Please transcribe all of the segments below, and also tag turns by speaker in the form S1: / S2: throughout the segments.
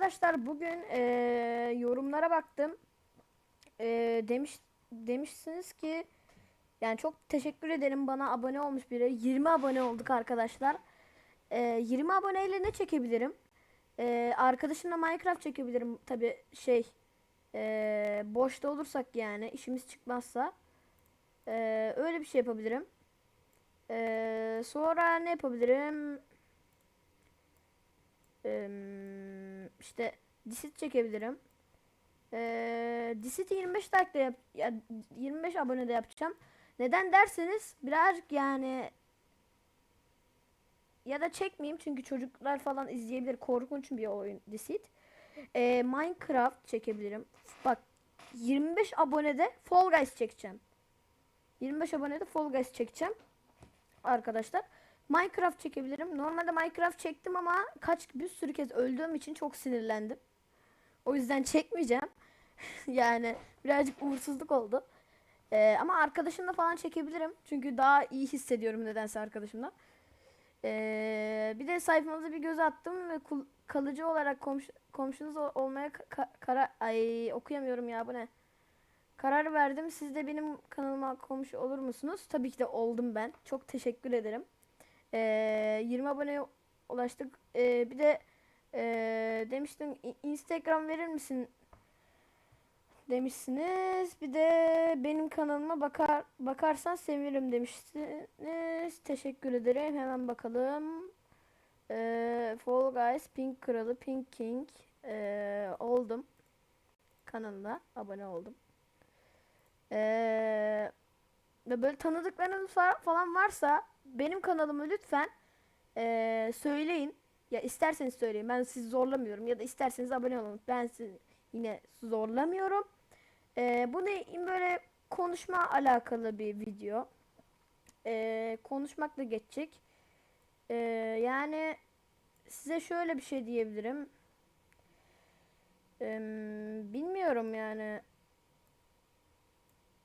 S1: arkadaşlar bugün eee, yorumlara baktım. Eee, demiş demişsiniz ki yani çok teşekkür ederim bana abone olmuş biri. 20 abone olduk arkadaşlar. Eee 20 aboneyle ne çekebilirim? Eee arkadaşımla Minecraft çekebilirim tabi şey eee, boşta olursak yani işimiz çıkmazsa Eee, öyle bir şey yapabilirim. Eee, sonra ne yapabilirim? Eee, işte disit çekebilirim. Eee disit 25 like yap ya 25 abone de yapacağım. Neden derseniz birazcık yani ya da çekmeyeyim çünkü çocuklar falan izleyebilir. Korkunç bir oyun disit. Eee, Minecraft çekebilirim. Bak 25 abonede Fall Guys çekeceğim. 25 abonede Fall Guys çekeceğim. Arkadaşlar. Minecraft çekebilirim. Normalde Minecraft çektim ama kaç bir sürü kez öldüğüm için çok sinirlendim. O yüzden çekmeyeceğim. yani birazcık uğursuzluk oldu. Ee, ama arkadaşımla falan çekebilirim. Çünkü daha iyi hissediyorum nedense arkadaşımla. Ee, bir de sayfamıza bir göz attım ve kalıcı olarak komşu, komşunuz ol- olmaya ka- ka- karar... Ay okuyamıyorum ya bu ne? Karar verdim. Siz de benim kanalıma komşu olur musunuz? Tabii ki de oldum ben. Çok teşekkür ederim. Ee, 20 aboneye ulaştık. Ee, bir de ee, demiştim "İ- Instagram verir misin? Demişsiniz. Bir de benim kanalıma bakar bakarsan sevinirim demiştiniz. Teşekkür ederim. Hemen bakalım. Ee, Fall Guys, Pink Kralı, Pink King ee, oldum. Kanalına abone oldum. Ee, ve böyle tanıdıklarınız fa- falan varsa benim kanalımı lütfen ee, söyleyin. Ya isterseniz söyleyin. Ben sizi zorlamıyorum. Ya da isterseniz abone olun. Ben sizi yine zorlamıyorum. Ee, bu ne böyle konuşma alakalı bir video. Ee, konuşmakla geçecek. Ee, yani size şöyle bir şey diyebilirim. Ee, bilmiyorum yani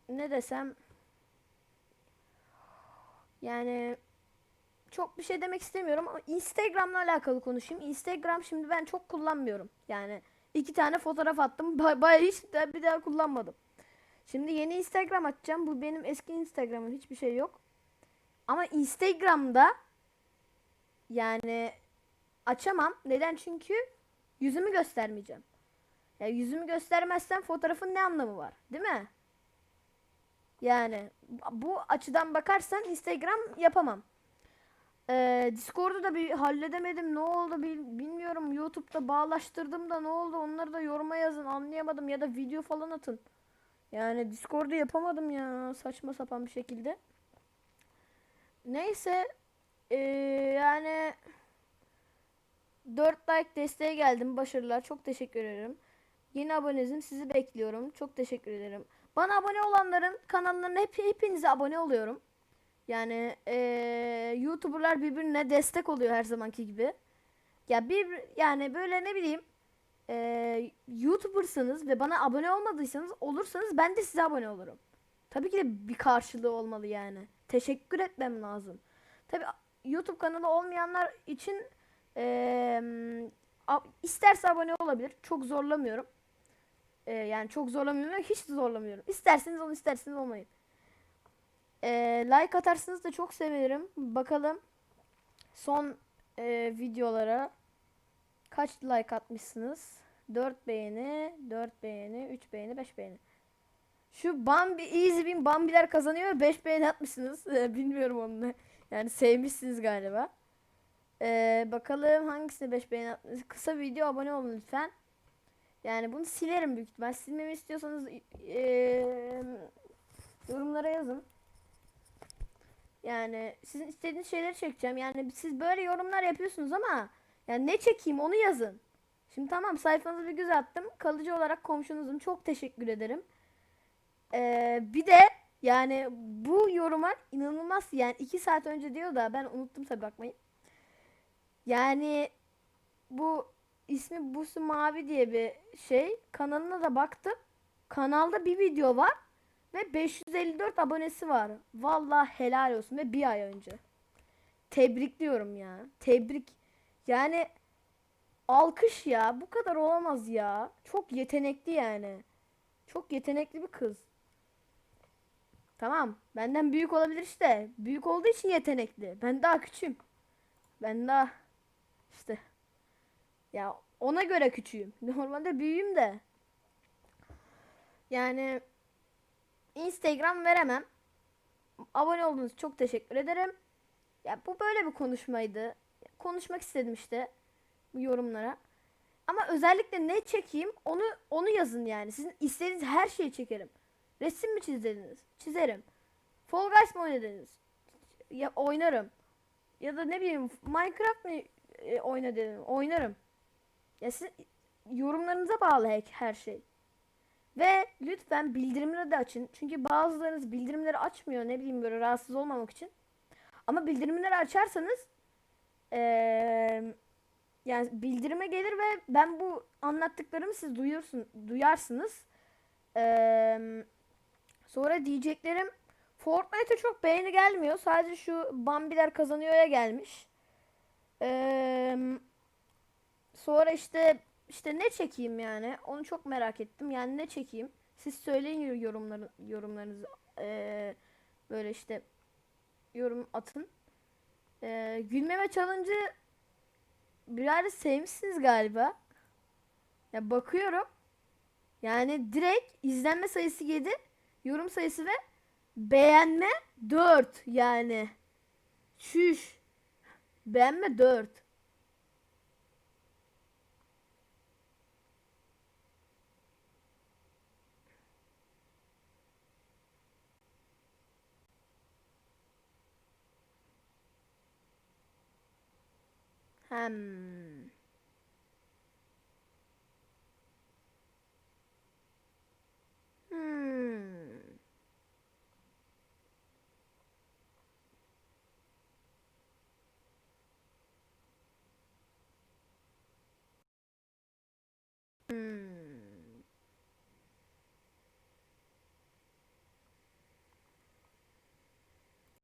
S1: ne desem yani çok bir şey demek istemiyorum ama Instagram'la alakalı konuşayım. Instagram şimdi ben çok kullanmıyorum. Yani iki tane fotoğraf attım. Ba- Bayağı hiç de bir daha kullanmadım. Şimdi yeni Instagram açacağım. Bu benim eski Instagram'ım. Hiçbir şey yok. Ama Instagram'da yani açamam. Neden? Çünkü yüzümü göstermeyeceğim. Ya yüzümü göstermezsem fotoğrafın ne anlamı var? Değil mi? Yani bu açıdan bakarsan Instagram yapamam. Ee, Discord'u da bir halledemedim. Ne oldu bil- bilmiyorum. YouTube'da bağlaştırdım da ne oldu? Onları da yoruma yazın. Anlayamadım ya da video falan atın. Yani Discord'u yapamadım ya saçma sapan bir şekilde. Neyse ee, yani 4 like desteğe geldim. Başarılar. Çok teşekkür ederim. Yeni abonezim. Sizi bekliyorum. Çok teşekkür ederim. Bana abone olanların kanallarına hep hepinize abone oluyorum. Yani eee YouTuber'lar birbirine destek oluyor her zamanki gibi. Ya bir yani böyle ne bileyim eee YouTuber'sınız ve bana abone olmadıysanız olursanız ben de size abone olurum. Tabii ki de bir karşılığı olmalı yani. Teşekkür etmem lazım. Tabii YouTube kanalı olmayanlar için a- isterse abone olabilir. Çok zorlamıyorum. Ee, yani çok zorlamıyorum. Hiç zorlamıyorum. İsterseniz olun isterseniz olmayın. Ee, like atarsanız da çok sevinirim. Bakalım son e, videolara kaç like atmışsınız? 4 beğeni, 4 beğeni, 3 beğeni, 5 beğeni. Şu Bambi Easy Win Bambiler kazanıyor. 5 beğeni atmışsınız. Ee, Bilmiyorum onu. Yani sevmişsiniz galiba. Ee, bakalım hangisine 5 beğeni atmışsınız. Kısa video abone olun lütfen. Yani bunu silerim büyük ihtimal. Silmemi istiyorsanız eee, yorumlara yazın. Yani sizin istediğiniz şeyleri çekeceğim. Yani siz böyle yorumlar yapıyorsunuz ama yani ne çekeyim onu yazın. Şimdi tamam sayfanıza bir göz attım. Kalıcı olarak komşunuzum. Çok teşekkür ederim. Eee, bir de yani bu yoruma inanılmaz yani iki saat önce diyor da ben unuttum tabii bakmayın. Yani bu ismi Busu Mavi diye bir şey. Kanalına da baktım. Kanalda bir video var ve 554 abonesi var. Vallahi helal olsun ve bir ay önce. Tebrikliyorum ya. Tebrik. Yani alkış ya. Bu kadar olamaz ya. Çok yetenekli yani. Çok yetenekli bir kız. Tamam. Benden büyük olabilir işte. Büyük olduğu için yetenekli. Ben daha küçüğüm. Ben daha işte ya ona göre küçüğüm. Normalde büyüğüm de. Yani Instagram veremem. Abone olduğunuz için çok teşekkür ederim. Ya bu böyle bir konuşmaydı. Konuşmak istedim işte yorumlara. Ama özellikle ne çekeyim onu onu yazın yani. Sizin istediğiniz her şeyi çekerim. Resim mi çizdiniz? Çizerim. Fall Guys mı oynadınız? Ya oynarım. Ya da ne bileyim Minecraft mı e, oyna dedim. Oynarım. Ya siz yorumlarınıza bağlı her- şey. Ve lütfen bildirimleri de açın. Çünkü bazılarınız bildirimleri açmıyor. Ne bileyim böyle rahatsız olmamak için. Ama bildirimleri açarsanız eee, yani bildirime gelir ve ben bu anlattıklarımı siz duyursun, duyarsınız. Eee, sonra diyeceklerim Fortnite'a çok beğeni gelmiyor. Sadece şu Bambiler kazanıyor'ya gelmiş. Eee, sonra işte işte ne çekeyim yani? Onu çok merak ettim. Yani ne çekeyim? Siz söyleyin yorumları yorumlarınızı. Eee, böyle işte yorum atın. Eee gülmeme challenge'ı biraz sevmişsiniz galiba. Ya bakıyorum. Yani direkt izlenme sayısı 7, yorum sayısı ve beğenme 4 yani. Şüş. Beğenme 4. 嗯，嗯，